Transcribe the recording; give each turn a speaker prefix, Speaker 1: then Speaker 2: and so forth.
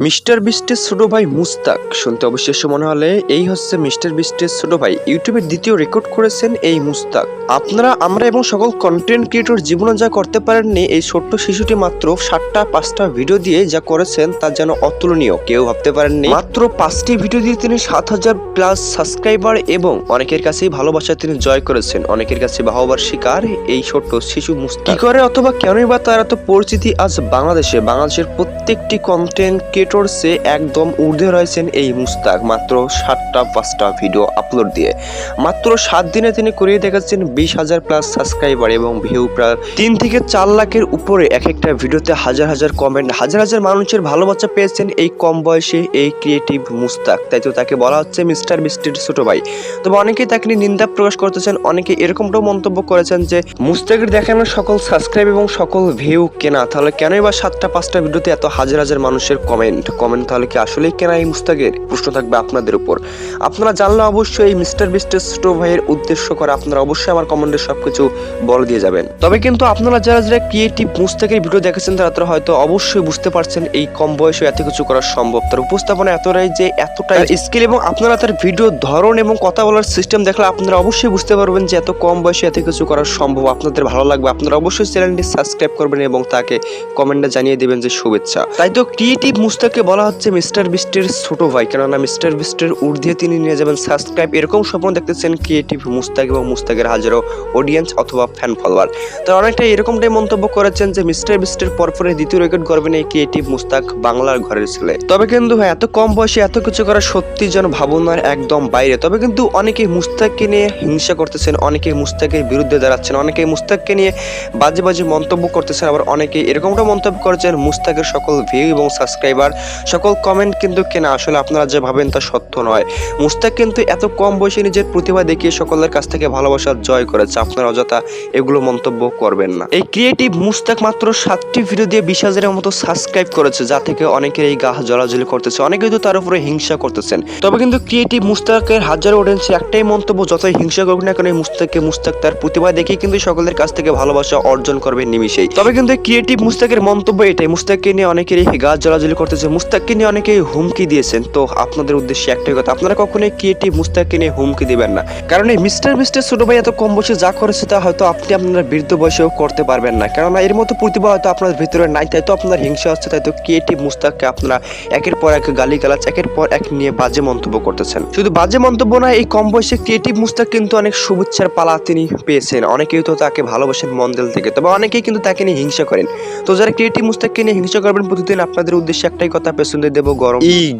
Speaker 1: Mister বিস্টের ছোট ভাই মুস্তাক। শুনতে অবিশ্বাস্য মনে হলে এই হচ্ছে মিস্টার বিস্টের ছোট ভাই। ইউটিউবের দ্বিতীয় রেকর্ড করেছেন এই মুস্তাক। আপনারা, আমরা এবং সকল কন্টেন্ট ক্রিয়েটর জীবনে যা করতে পারেননি, এই ছোট্ট শিশুটি মাত্র সাতটা, পাঁচটা ভিডিও দিয়ে যা করেছেন তা যেন অতুলনীয়। কেউ ভাবতে পারেননি। মাত্র পাঁচটি ভিডিও দিয়ে তিনি সাত হাজার প্লাস সাবস্ক্রাইবার এবং অনেকের কাছেই ভালোবাসা তিনি জয় করেছেন। অনেকের কাছে বাহবার শিকার এই ছোট্ট শিশু মুস্তাক। কি করে অথবা কেনই বা তার এত পরিচিতি আজ বাংলাদেশে? বাংলাদেশের প্রত্যেকটি কন্টেন্ট ক্রিয়েটরসে একদম ঊর্ধ্বে রয়েছেন এই মুস্তাক। মাত্র সাতটা, পাঁচটা ভিডিও আপলোড দিয়ে। মাত্র সাত দিনে তিনি করিয়ে দেখাচ্ছেন বিশ হাজার প্লাস সাবস্ক্রাইবার এবং ভিউ প্রায় তিন থেকে চার লাখের উপরে এক একটা ভিডিওতে হাজার হাজার কমেন্ট হাজার হাজার মানুষের ভালোবাসা পেয়েছেন এই কম বয়সে, এই ক্রিয়েটিভ মুস্তাক। তাই তো তাকে বলা হচ্ছে মিস্টার বিস্টির ছোট ভাই। তবে অনেকেই তাকে নিন্দা প্রকাশ করতেছেন, অনেকে এরকমটাও মন্তব্য করেছেন যে, মুস্তাকের দেখানো সকল সাবস্ক্রাইব এবং সকল ভিউ কেনা, তাহলে কেনই বা সাতটা, পাঁচটা ভিডিওতে এত হাজার হাজার মানুষের কমেন্ট কমেন্ট তাহলে কি আসলেই কেনা এই মুস্তাকের? প্রশ্ন থাকবে আপনাদের উপর। আপনারা জানলে অবশ্যই এই মিস্টার বিস্টের ছোট ভাইয়ের উদ্দেশ্য করে আপনারা অবশ্যই আমার কমেন্টে সবকিছু বলে দিয়ে যাবেন। তবে কিন্তু আপনারা যারা যারা ক্রিয়েটিভ মুস্তাকের ভিডিও দেখেছেন তারা তারা হয়তো অবশ্যই বুঝতে পারছেন এই কম বয়সে এত কিছু করা সম্ভব। তার উপস্থাপনা এতটাই যে এতটাই স্কিল এবং আপনারা তার ভিডিও ধরন এবং কথা বলার সিস্টেম দেখলে আপনারা অবশ্যই বুঝতে পারবেন যে এত কম বয়সে এত কিছু করা সম্ভব। আপনাদের ভালো লাগবে। আপনারা অবশ্যই চ্যানেলটি সাবস্ক্রাইব করবেন এবং তাকে কমেন্টে জানিয়ে দেবেন যে শুভেচ্ছা। তাই তো ক্রিয়েটিভ মুস্তাককে বলা হচ্ছে মিস্টার বিস্টের ছোট ভাই, কেননা মিস্টার বিস্টের ঊর্ধ্বে তিনি নিয়ে যাবেন সাবস্ক্রাইব। এরকম স্বপ্ন দেখতেছেন ক্রিয়েটিভ মুস্তাক এবং মুস্তাকের হাজারো অডিয়েন্স অথবা ফ্যান ফলোয়ার তো অনেকটা এরকমটাই মন্তব্য করেছেন যে মিস্টার বিস্টের পরপরে দ্বিতীয় রেকর্ড করবেন এই ক্রিয়েটিভ মুস্তাক বাংলার ঘরের ছেলে। তবে কিন্তু ভাই এত কম বয়সে এত কিছু করা সত্যি যেন ভাবনার একদম বাইরে। তবে কিন্তু অনেকে মুস্তাককে নিয়ে হিংসা করতেছেন, অনেকে মুস্তাকের বিরুদ্ধে দাঁড়াচ্ছেন, অনেকে মুস্তাককে নিয়ে বাজে বাজে মন্তব্য করতেছেন, আবার অনেকে এরকমটা মন্তব্য করেছেন মুস্তাকের সকল ভিউ এবং সাবস্ক্রাইবার সকল কমেন্ট কিন্তু কেনা, আসলে আপনারা যে ভাবেন তা সত্য নয়। মুস্তাক কিন্তু এত কম বয়সে নিজের প্রতিভা দেখিয়ে সকলের কাছ থেকে ভালোবাসা জয় করেছে। আপনারা অযথা এগুলো মন্তব্য করবেন না। এই ক্রিয়েটিভ মুস্তাক মাত্র সাতটি ভিডিও দিয়ে বিশ হাজারের মতো সাবস্ক্রাইব করেছে, যা থেকে অনেকের এই গাহ জলাজলি করতেছে। অনেকে কিন্তু তার উপরে হিংসা করতেছেন। তবে কিন্তু ক্রিয়েটিভ মুস্তাকের হাজার অডিয়েন্সের একটাই মন্তব্য, যতই হিংসা করুক না কেন, এই মুস্তাককে মুস্তাক তার প্রতিভা দেখে কিন্তু সকলের কাছ থেকে ভালোবাসা অর্জন করবে নিমিশেই তবে কিন্তু ক্রিয়েটিভ মুস্তাকের মন্তব্য এটাই মুস্তাককে নিয়ে অনেকেরই গাছ জলাজলি করতেছে মুস্তাককে নিয়ে অনেকেই হুমকি দিয়েছেন, তো আপনাদের উদ্দেশ্যে একটাই কথা, আপনারা কখনোই ক্রিয়েটিভ মুস্তাককে নিয়ে হুমকি দিবেন না। কারণ এই মিস্টার মিস্টার ছোট ভাই এত কম বয়সে যা করেছে তা হয়তো আপনি আপনার বৃদ্ধ বয়সেও করতে পারবেন না। কেননা এর মতো প্রতিভা হয়তো আপনার ভিতরে নাই, তাই তো আপনার হিংসা হচ্ছে, তাই তো ক্রিয়েটিভ মুস্তাককে আপনারা একের পর এক গালি গালাজ একের পর এক নিয়ে বাজে মন্তব্য করতেছেন। শুধু বাজে মন্তব্য না, এই কম বয়সে ক্রিয়েটিভ মুস্তাক কিন্তু অনেক শুভেচ্ছার পালা তিনি পেয়েছেন। অনেকেই তো তাকে ভালোবাসেন মন দিল থেকে, তবে অনেকেই কিন্তু তাকে নিয়ে হিংসা করেন। তো যারা ক্রিয়েটিভ মুস্তাককে নিয়ে হিংসা করবেন প্রতিদিন, আপনাদের উদ্দেশ্যে একটাই কথা পেছন দেবো গরম। ঈদ